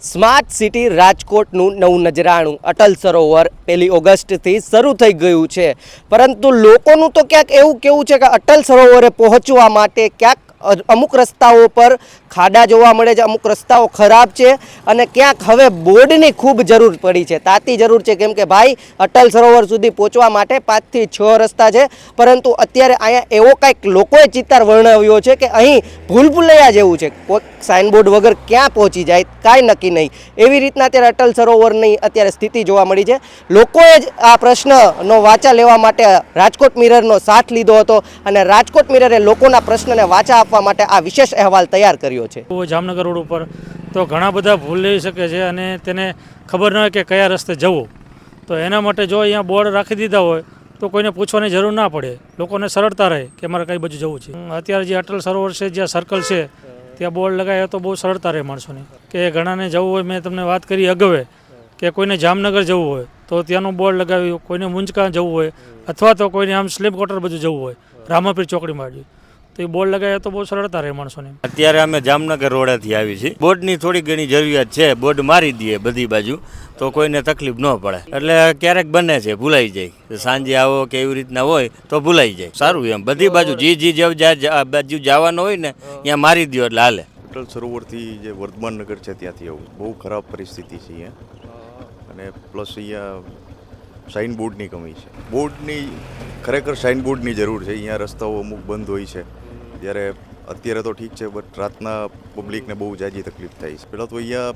Smart city રાજકોટનું નવું નજરાણું. અટલ સરોવર પહેલી ઓગસ્ટથી શરૂ થઈ ગયું છે. પરંતુ લોકોનું તો ક્યાંક એવું કેવું છે કે અટલ સરોવરે પહોંચવા માટે ક્યાંક અમુક રસ્તાઓ પર ખાડા જોવા મળે છે, અમુક રસ્તાઓ ખરાબ છે અને ક્યાંક હવે બોર્ડની ખૂબ જરૂર પડી છે, તાતી જરૂર છે, કેમ કે ભાઈ અટલ સરોવર સુધી પહોંચવા માટે પાંચથી છ રસ્તા છે, પરંતુ અત્યારે અહીંયા એવો કાંઈક લોકોએ ચિત્તાર વર્ણવ્યો છે કે અહીં ભૂલ ભૂલૈયા જેવું છે કોઈ સાઇનબોર્ડ વગર ક્યાં પહોંચી જાય, કાંઈ નક્કી નહીં. એવી રીતના અત્યારે અટલ સરોવરની અત્યારે સ્થિતિ જોવા મળી છે. લોકોએ જ આ પ્રશ્નનો વાચા લેવા માટે રાજકોટ મિરરનો સાથ લીધો હતો અને રાજકોટ મિરરે લોકોના પ્રશ્નને વાચા આપવા માટે આ વિશેષ અહેવાલ તૈયાર કર્યો છે. જામનગર રોડ ઉપર તો ઘણા બધા ભૂલ લઈ શકે છે અને તેને ખબર ન હોય કે કયા રસ્તે જવું. તો એના માટે જો અહીંયા બોર્ડ રાખી દીધા હોય તો કોઈને પૂછવાની જરૂર ના પડે. લોકોને સરળતા રહે કે મારે કઈ બાજુ જવું છે. અત્યારે જે અટલ સરોવર છે, જ્યાં સર્કલ છે, ત્યાં બોર્ડ લગાવ્યા તો બહુ સરળતા રહે માણસોને. કે ઘણાને જવું હોય, મેં તમને વાત કરી અગાઉ કે કોઈને જામનગર જવું હોય, તો ત્યાંનું બોર્ડ લગાવ્યું, કોઈને મુંજકા જવું હોય, અથવા તો કોઈને આમ સ્લીપ ક્વાર્ટર બધું જવું હોય, રામાપીર ચોકડી બાજુ. તો એ બોર્ડ લગાવ્યા તો બહુ સરળતા રહે માણસોને અત્યારે અમે જામનગર રોડેથી આવી છીએ. બોર્ડની થોડી ઘણી જરૂરિયાત છે. બોર્ડ મારી દઈએ બધી બાજુ તો કોઈને તકલીફ ન પડે. એટલે ક્યારેક બને છે ભૂલાઈ જાય. સાંજે આવો કે એવી રીતના હોય તો ભૂલાઈ જાય. સારું એમ. બધી બાજુ જે જે જેવ જા- જા- બાજુ જવાનું હોય ને ત્યાં મારી દો એટલે હાલે. અટલ સરોવરથી જે વર્ધમાન નગર છે ત્યાંથી આવું. બહુ ખરાબ પરિસ્થિતિ છે અહીંયા. અને પ્લસ અહીંયા સાઇન બોર્ડની કમી છે. બોર્ડની ખરેખર સાઇન બોર્ડની જરૂર છે. અહીંયા રસ્તાઓ અમુક બંધ હોય છે. ત્યારે અત્યારે તો ઠીક છે બટ રાતના પબ્લિકને બહુ જાજી તકલીફ થાય છે. પહેલાં તો અહીંયા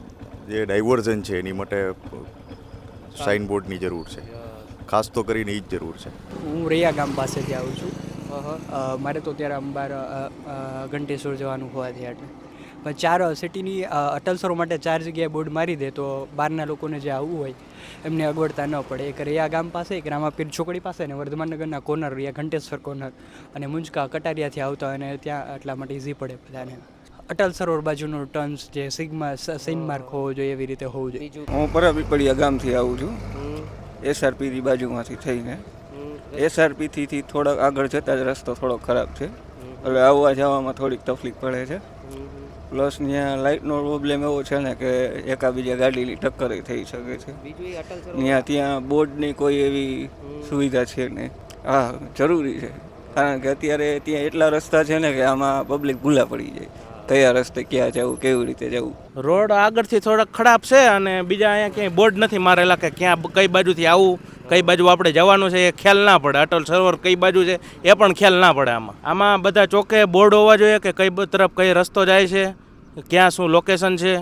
જે ડાયવર્ઝન છે એની માટે સાઇન બોર્ડની જરૂર છે. ખાસ તો કરીને એ જ જરૂર છે. હું રૈયા ગામ પાસેથી આવું છું. મારે તો ત્યારે અંબાર ઘંટેશ્વર જવાનું હોવાથી એટલે પણ ચાર સિટીની અટલ સરો માટે ચાર જગ્યાએ બોર્ડ મારી દે તો બહારના લોકોને જે આવવું હોય એમને અગવડતા ન પડે. એક રૈયા ગામ પાસે એક રામાપીર ચોકડી પાસે અને વર્ધમાનનગરના કોર્નર રૈયા ઘંટેશ્વર કોર્નર અને મુંજકા કટારિયાથી આવતા હોય અને ત્યાં એટલા માટે ઇઝી પડે બધાને. અટલ સરોવર બાજુનો ટર્ન્સ જે સિગ્મા સીન માર્ક હોવો જોઈએ એવી રીતે હોવું જોઈએ. હું પરાપીપળિયા ગામથી આવું છું. એસઆરપીની બાજુમાંથી થઈને. એસઆરપીથી થોડાક થોડોક આગળ જતા જ રસ્તો થોડો ખરાબ છે. એટલે આવવા જવામાં થોડીક તકલીફ પડે છે. પ્લસ ત્યાં લાઇટનો પ્રોબ્લેમ એવો છે ને કે એકાબીજા ગાડીની ટક્કર થઈ શકે છે. ત્યાં ત્યાં બોર્ડની કોઈ એવી સુવિધા છે નહીં હા જરૂરી છે. કારણ કે અત્યારે ત્યાં એટલા રસ્તા છે ને કે આમાં પબ્લિક ભૂલા પડી જાય. કયા રસ્તે ક્યાં જવું કેવી રીતે જવું? રોડ આગળથી થોડાક ખરાબ છે અને બીજા અહીંયા ક્યાંય બોર્ડ નથી મારેલા કે ક્યાં કઈ બાજુથી આવું. કઈ બાજુ આપણે જવાનું છે એ ખ્યાલ ના પડે. અટલ સરોવર કઈ બાજુ છે એ પણ ખ્યાલ ના પડે આમાં. આમાં બધા ચોકે બોર્ડ હોવા જોઈએ કે કઈ તરફ કઈ રસ્તો જાય છે, ક્યાં શું લોકેશન છે.